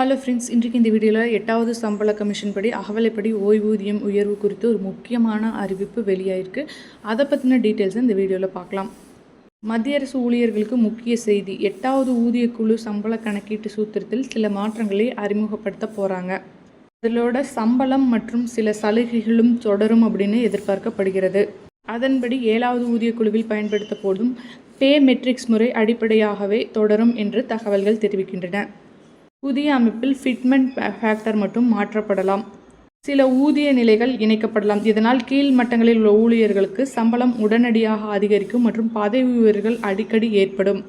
Hello friends இன்றைக்கு இந்த வீடியோவில் எட்டாவது சம்பள கமிஷன் படி அகவலைப்படி ஓய்வூதியம் உயர்வு குறித்து ஒரு முக்கியமான அறிவிப்பு வெளியாயிருக்கு. அதை பற்றின டீட்டெயில்ஸை இந்த வீடியோவில் பார்க்கலாம். மத்திய அரசு ஊழியர்களுக்கு முக்கிய செய்தி எட்டாவது ஊதியக்குழு சம்பள கணக்கீட்டு சூத்திரத்தில் சில மாற்றங்களை அறிமுகப்படுத்த போகிறாங்க அதிலோட சம்பளம் மற்றும் சில சலுகைகளும் தொடரும் அப்படின்னு எதிர்பார்க்கப்படுகிறது. அதன்படி ஏழாவது ஊதியக்குழுவில் பயன்படுத்தப்படும் பே மெட்ரிக்ஸ் முறை அடிப்படையாகவே தொடரும் என்று தகவல்கள் தெரிவிக்கின்றன. புதிய அமைப்பில் ஃபிட்மெண்ட் ஃபேக்டர் மட்டும் மாற்றப்படலாம். சில ஊதிய நிலைகள் இணைக்கப்படலாம். இதனால் கீழ் மட்டங்களில் உள்ள ஊழியர்களுக்கு சம்பளம் உடனடியாக அதிகரிக்கும் மற்றும் பதவி உயர்வுகள் அடிக்கடி ஏற்படும்.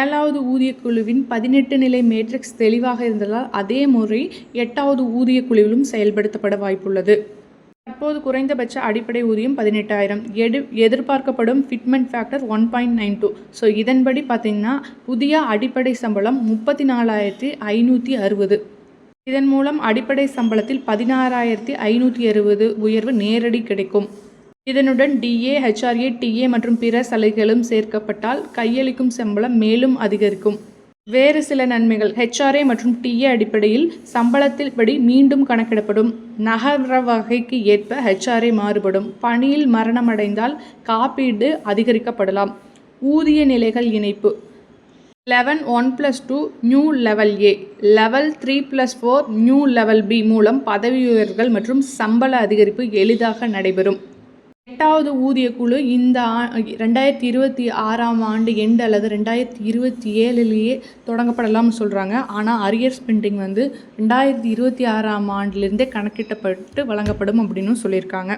ஏழாவது ஊதியக்குழுவின் பதினெட்டு நிலை மேட்ரிக்ஸ் தெளிவாக இருந்ததால் அதே முறை எட்டாவது ஊதியக்குழுவிலும் செயல்படுத்தப்பட வாய்ப்புள்ளது. தற்போது குறைந்தபட்ச அடிப்படை ஊதியம் பதினெட்டாயிரம். எடு எதிர்பார்க்கப்படும் fitment factor one point nine two so இதன்படி பார்த்திங்கன்னா புதிய அடிப்படை சம்பளம் முப்பத்தி நாலாயிரத்தி ஐநூற்றி அறுபது. இதன் மூலம் அடிப்படை சம்பளத்தில் பதினாறாயிரத்தி ஐநூற்றி அறுபது உயர்வு நேரடி கிடைக்கும். இதனுடன் டிஏ ஹெச்ஆர்ஏ டிஏ மற்றும் பிற சலுகைகளும் சேர்க்கப்பட்டால் கையளிக்கும் சம்பளம் மேலும் அதிகரிக்கும். வேறு சில நன்மைகள். ஹெச்ஆர்ஏ மற்றும் டிஏ அடிப்படையில் சம்பளத்தில் படி மீண்டும் கணக்கிடப்படும். நகர வகைக்கு ஏற்ப ஹெச்ஆர்ஏ மாறுபடும். பணியில் மரணமடைந்தால் காப்பீடு அதிகரிக்கப்படலாம். ஊதிய நிலைகள் இணைப்பு. Eleven one plus two new level A level three plus four new level B மூலம் பதவி உயர்வுகள் மற்றும் சம்பள அதிகரிப்பு எளிதாக நடைபெறும். எட்டாவது ஊதிய குழு இந்த ஆ ரெண்டாயிரத்தி இருபத்தி ஆறாம் ஆண்டு எண்டு அல்லது ரெண்டாயிரத்தி இருபத்தி ஏழுலேயே தொடங்கப்படலாம்னு சொல்கிறாங்க ஆனால் அரியர் ஸ்பெண்டிங் வந்து ரெண்டாயிரத்தி இருபத்தி ஆறாம் ஆண்டிலிருந்தே கணக்கிட்டப்பட்டு வழங்கப்படும் அப்படின்னு சொல்லியிருக்காங்க.